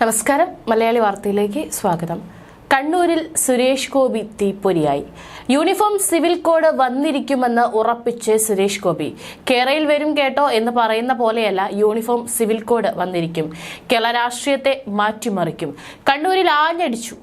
നമസ്കാരം. മലയാളി വാർത്തയിലേക്ക് സ്വാഗതം. കണ്ണൂരിൽ സുരേഷ് ഗോപി തീപ്പൊരിയായി. യൂണിഫോം സിവിൽ കോഡ് വന്നിരിക്കുമെന്ന് ഉറപ്പിച്ച് സുരേഷ് ഗോപി. കേരളയിൽ വരും കേട്ടോ എന്ന് പറയുന്ന പോലെയല്ല യൂണിഫോം സിവിൽ കോഡ് വന്നിരിക്കും. കേരള രാഷ്ട്രീയത്തെ മാറ്റിമറിക്കും. കണ്ണൂരിൽ ആഞ്ഞടിച്ചു.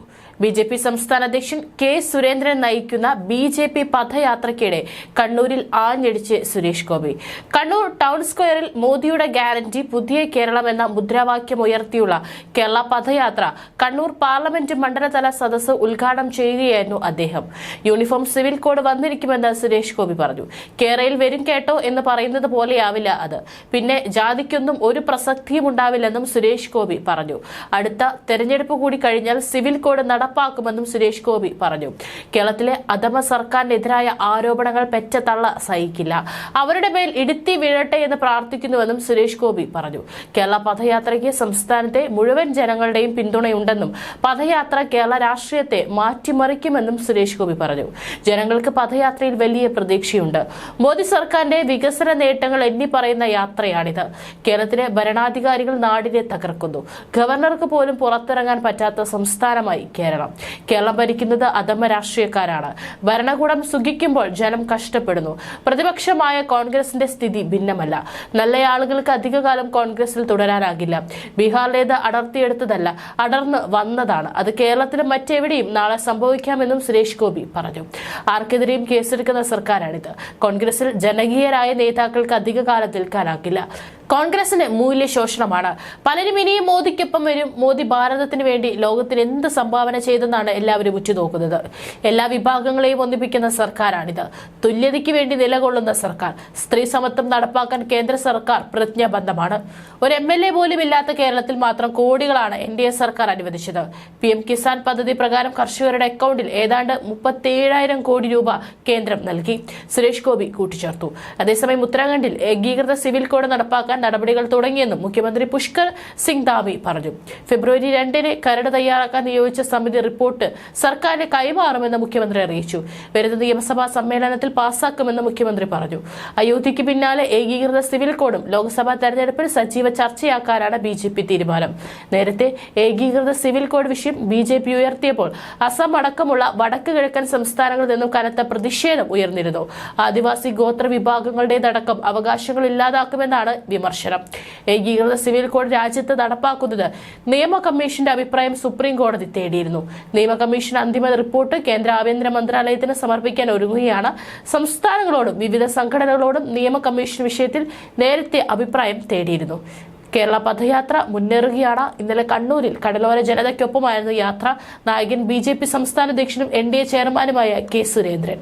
ബി ജെ പി സംസ്ഥാന അധ്യക്ഷൻ കെ സുരേന്ദ്രൻ നയിക്കുന്ന ബി ജെ പി പദയാത്രയ്ക്കിടെ കണ്ണൂരിൽ ആഞ്ഞടിച്ച് സുരേഷ് ഗോപി. കണ്ണൂർ ടൗൺ സ്ക്വയറിൽ മോദിയുടെ ഗ്യാരണ്ടി പുതിയ കേരളം എന്ന മുദ്രാവാക്യം ഉയർത്തിയുള്ള കേരള പദയാത്ര കണ്ണൂർ പാർലമെന്റ് മണ്ഡലതല സദസ്സ് ഉദ്ഘാടനം ചെയ്യുകയായിരുന്നു അദ്ദേഹം. യൂണിഫോം സിവിൽ കോഡ് വന്നിരിക്കുമെന്ന് സുരേഷ് ഗോപി പറഞ്ഞു. കേരളയിൽ വരും കേട്ടോ എന്ന് പറയുന്നത് പോലെയാവില്ല അത്. പിന്നെ ജാതിക്കൊന്നും ഒരു പ്രസക്തിയും ഉണ്ടാവില്ലെന്നും സുരേഷ് ഗോപി പറഞ്ഞു. അടുത്ത തെരഞ്ഞെടുപ്പ് കൂടി കഴിഞ്ഞാൽ സിവിൽ കോഡ് നടപ്പാക്കുമെന്നും സുരേഷ് ഗോപി പറഞ്ഞു. കേരളത്തിലെ അധമ സർക്കാരിനെതിരായ ആരോപണങ്ങൾ പെറ്റ തള്ള സഹിക്കില്ല. അവരുടെ മേൽ ഇടുത്തി വീഴട്ടെ എന്ന് പ്രാർത്ഥിക്കുന്നുവെന്നും സുരേഷ് ഗോപി പറഞ്ഞു. കേരള പദയാത്രയ്ക്ക് സംസ്ഥാനത്തെ മുഴുവൻ ജനങ്ങളുടെയും പിന്തുണയുണ്ടെന്നും പദയാത്ര കേരള രാഷ്ട്രീയത്തെ മാറ്റിമറിക്കുമെന്നും സുരേഷ് ഗോപി പറഞ്ഞു. ജനങ്ങൾക്ക് പദയാത്രയിൽ വലിയ പ്രതീക്ഷയുണ്ട്. മോദി സർക്കാരിന്റെ വികസന നേട്ടങ്ങൾ എണ്ണി പറയുന്ന യാത്രയാണിത്. കേരളത്തിലെ ഭരണാധികാരികൾ നാടിനെ തകർക്കുന്നു. ഗവർണർക്ക് പോലും പുറത്തിറങ്ങാൻ പറ്റാത്ത സംസ്ഥാനമായി കേരളം. കേരളം. ഭരിക്കുന്നത് അധമ രാഷ്ട്രീയക്കാരാണ്. ഭരണകൂടം സുഖിക്കുമ്പോൾ ജനം കഷ്ടപ്പെടുന്നു. പ്രതിപക്ഷമായ കോൺഗ്രസിന്റെ സ്ഥിതി ഭിന്നമല്ല. നല്ല ആളുകൾക്ക് അധികകാലം കോൺഗ്രസിൽ തുടരാനാകില്ല. ബീഹാറിലേത് അടർത്തിയെടുത്തതല്ല അടർന്ന് വന്നതാണ്. അത് കേരളത്തിലും മറ്റെവിടെയും നാളെ സംഭവിക്കാമെന്നും സുരേഷ് ഗോപി പറഞ്ഞു. ആർക്കെതിരെയും കേസെടുക്കുന്ന സർക്കാരാണിത്. കോൺഗ്രസിൽ ജനകീയരായ നേതാക്കൾക്ക് അധികകാലം നിൽക്കാനാകില്ല. കോൺഗ്രസിന് മൂല്യശോഷണമാണ് പലരും ഇനിയും മോദിക്കൊപ്പം വരും. മോദി ഭാരതത്തിന് വേണ്ടി ലോകത്തിന് എന്ത് സംഭാവന ചെയ്തെന്നാണ് എല്ലാവരും ഉറ്റുനോക്കുന്നത്. എല്ലാ വിഭാഗങ്ങളെയും ഒന്നിപ്പിക്കുന്ന സർക്കാരാണിത്. തുല്യതയ്ക്ക് വേണ്ടി നിലകൊള്ളുന്ന സർക്കാർ. സ്ത്രീ സമത്വം നടപ്പാക്കാൻ കേന്ദ്ര സർക്കാർ പ്രതിജ്ഞാബദ്ധമാണ്. ഒരു എം എൽ എ പോലും ഇല്ലാത്ത കേരളത്തിൽ മാത്രം കോടികളാണ് എൻ ഡി എ സർക്കാർ അനുവദിച്ചത്. പി എം കിസാൻ പദ്ധതി പ്രകാരം കർഷകരുടെ അക്കൗണ്ടിൽ ഏതാണ്ട് മുപ്പത്തേഴായിരം കോടി രൂപ കേന്ദ്രം നൽകി. സുരേഷ് ഗോപി കൂട്ടിച്ചേർത്തു. അതേസമയം ഉത്തരാഖണ്ഡിൽ ഏകീകൃത സിവിൽ കോഡ് നടപ്പാക്കാൻ നടപടികൾ തുടങ്ങിയെന്നും മുഖ്യമന്ത്രി പുഷ്കർ സിംഗ് ദാവി പറഞ്ഞു. ഫെബ്രുവരി രണ്ടിന് കരട് തയ്യാറാക്കാൻ നിയോഗിച്ച സമിതി റിപ്പോർട്ട് സർക്കാരിന് കൈമാറുമെന്ന് മുഖ്യമന്ത്രി അറിയിച്ചു. വരുന്ന നിയമസഭാ സമ്മേളനത്തിൽ പാസാക്കുമെന്ന് മുഖ്യമന്ത്രി പറഞ്ഞു. അയോധ്യയ്ക്ക് പിന്നാലെ ഏകീകൃത സിവിൽ കോഡും ലോക്സഭാ തെരഞ്ഞെടുപ്പിൽ സജീവ ചർച്ചയാക്കാനാണ് ബി ജെ പി തീരുമാനം. നേരത്തെ ഏകീകൃത സിവിൽ കോഡ് വിഷയം ബി ജെ പി ഉയർത്തിയപ്പോൾ അസം അടക്കമുള്ള വടക്ക് കിഴക്കൻ സംസ്ഥാനങ്ങളിൽ നിന്നും കനത്ത പ്രതിഷേധം ഉയർന്നിരുന്നു. ആദിവാസി ഗോത്ര വിഭാഗങ്ങളുടേതടക്കം അവകാശങ്ങൾ ഇല്ലാതാക്കുമെന്നാണ് വിമർശനം. ഏകീകൃത സിവിൽ കോഡ് രാജ്യത്ത് നടപ്പാക്കുന്നത് നിയമ കമ്മീഷന്റെ അഭിപ്രായം സുപ്രീം കോടതി തേടിയിരുന്നു. നിയമ കമ്മീഷൻ അന്തിമ റിപ്പോർട്ട് കേന്ദ്ര ആഭ്യന്തര മന്ത്രാലയത്തിന് സമർപ്പിക്കാൻ ഒരുങ്ങുകയാണ്. സംസ്ഥാനങ്ങളോടും വിവിധ സംഘടനകളോടും നിയമ കമ്മീഷൻ വിഷയത്തിൽ നേരത്തെ അഭിപ്രായം തേടിയിരുന്നു. കേരള പദയാത്ര മുന്നേറുകയാണ്. ഇന്നലെ കണ്ണൂരിൽ കടലോര ജനതയ്ക്കൊപ്പമായിരുന്നു യാത്ര. നായകൻ ബി സംസ്ഥാന അധ്യക്ഷനും എൻ ഡി എ ചെയർമാനുമായ കെ സുരേന്ദ്രൻ.